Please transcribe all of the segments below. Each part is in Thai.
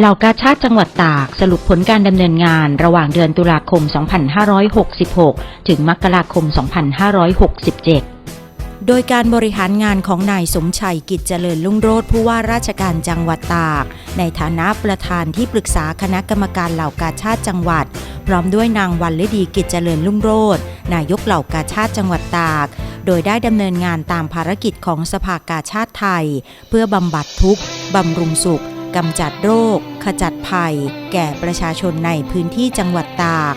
เหล่ากาชาติจังหวัดตากสรุปผลการดำเนินงานระหว่างเดือนตุลาคม 2566 ถึงมกราคม 2567โดยการบริหารงานของนายสมชัยกิจเจริญลุ่งโรธผู้ว่าราชการจังหวัดตาก ในฐานะประธานที่ปรึกษาคณะกรรมการเหล่ากาชาติจังหวัด พร้อมด้วยนางวันฤดีกิจเจริญลุ่งโรธนายกเหล่ากาชาติจังหวัดตาก โดยได้ดำเนินงานตามภารกิจของสภากาชาติไทย เพื่อบำบัดทุกข์บำรุงสุข กำจัดโรค ขจัดภัย แก่ประชาชนในพื้นที่จังหวัดตาก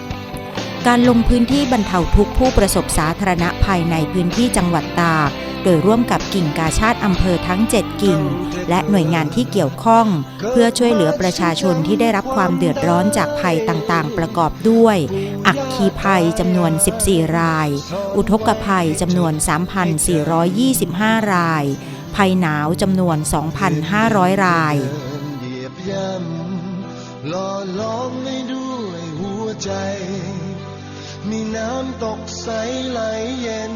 การลงพื้นที่บรรเทาทุกข์ผู้ประสบสาธารณภัยในพื้นที่จังหวัดตาก โดยร่วมกับกิ่งกาชาติอำเภอทั้ง 7 กิ่ง และหน่วยงานที่เกี่ยวข้อง เพื่อช่วยเหลือประชาชนที่ได้รับความเดือดร้อนจากภัยต่างๆ ประกอบด้วย อักคีภัยจำนวน 14 ราย อุทกภัยจำนวน 3,425 รายภัยหนาวจำนวน 2,500 ราย ยียบย่ำหล่อล้อมให้ด้วยหัวใจ มีน้ำตกใสไหลเย็น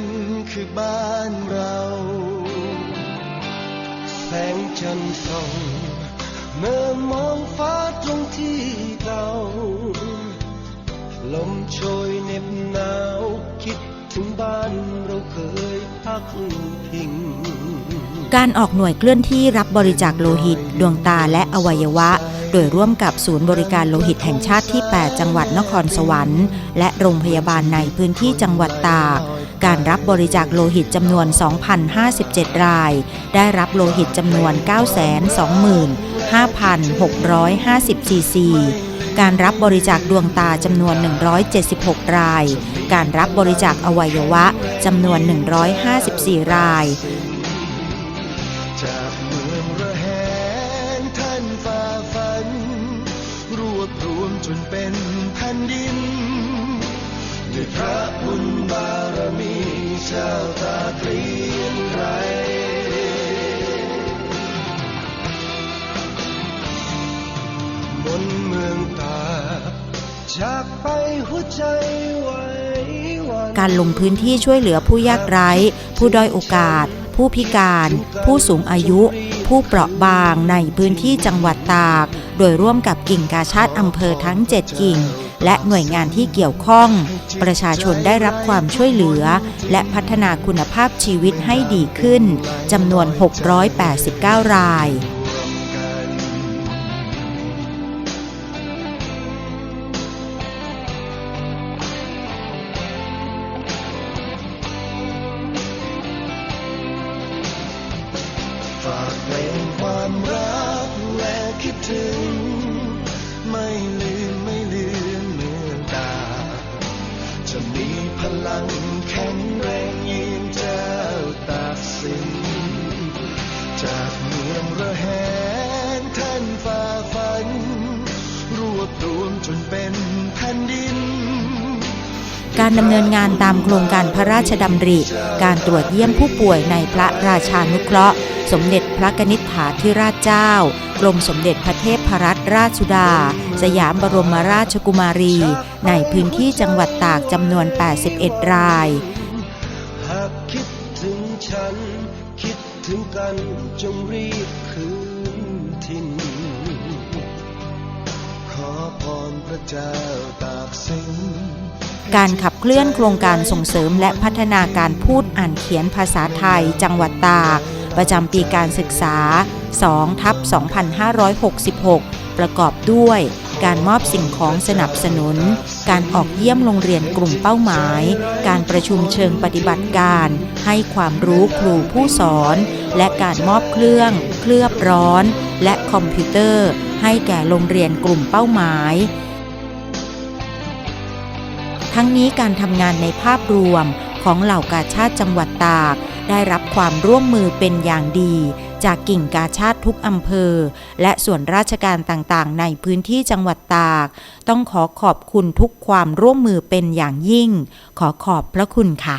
คือบ้านเรา แสงจันทร์ส่องเมื่อมองฟ้าตรงที่เก่าลมโชยเหน็บหนาวคิด ถึงบ้านเราเคยพักพิง การออกหน่วยเคลื่อนที่รับบริจาคโลหิต ดวงตาและอวัยวะ โดยร่วมกับศูนย์บริการโลหิตแห่งชาติที่ 8 จังหวัดนครสวรรค์ และโรงพยาบาลในพื้นที่จังหวัดตากการรับบริจาคโลหิตจำนวน 2,057 ราย ได้รับโลหิตจำนวน 925,650ซีซี การรับบริจาคดวงตาจำนวน 176 ราย การรับบริจาคอวัยวะจำนวน 154 รายจากเมืองระแหนฝ่าฟันรวบรวมจนเป็นแผ่นดินด้วยพระบุญบารมีเจ้าตาเกลียนไรบนเมืองตาจากไปหัวใจ การลงพื้นที่ช่วยเหลือผู้ยากไร้ ผู้ด้อยโอกาส ผู้พิการ ผู้สูงอายุ ผู้เปราะบางในพื้นที่จังหวัดตาก โดยร่วมกับกิ่งกาชาติอำเภอทั้ง 7 กิ่ง และหน่วยงานที่เกี่ยวข้อง ประชาชนได้รับความช่วยเหลือ และพัฒนาคุณภาพชีวิตให้ดีขึ้นจำนวน 689 รายากเพลงความรักและคิดถึง ไม่ลืมไม่ลืมเมืองตา จะมีพลังแข็งแรงยืนเจ้าตากสินจากเมืองระแหงท่านฝ่าฟัน รวบรวมจนเป็นแผ่นดิน การดำเนินงานตามโครงการพระราชดำริ การตรวจเยี่ยมผู้ป่วยในพระราชานุเคราะห์ สมเด็จพระกนิษฐาธิราชเจ้า กรมสมเด็จพระเทพรัตนราชสุดา สยามบรมราชกุมารี ในพื้นที่จังหวัดตากจำนวน 81 รายหากคิดถึงฉันคิดถึงกันจงรีบคืนทิน ขอพรพระเจ้าตากสิน การขับเคลื่อนโครงการส่งเสริมและพัฒนาการพูดอ่านเขียนภาษาไทย จังหวัดตาก ประจำปีการศึกษา2ทับ2566 ประกอบด้วย การมอบสิ่งของสนับสนุน การออกเยี่ยมโรงเรียนกลุ่มเป้าหมาย การประชุมเชิงปฏิบัติการ ให้ความรู้ครูผู้สอน และการมอบเครื่อง เคลือบร้อน และคอมพิวเตอร์ ให้แก่โรงเรียนกลุ่มเป้าหมาย ทั้งนี้การทำงานในภาพรวมของเหล่ากาชาติจังหวัดตาก ได้รับความร่วมมือเป็นอย่างดี จากกิ่งกาชาติทุกอำเภอ และส่วนราชการต่างๆ ในพื้นที่จังหวัดตาก ต้องขอขอบคุณทุกความร่วมมือเป็นอย่างยิ่ง ขอขอบพระคุณค่ะ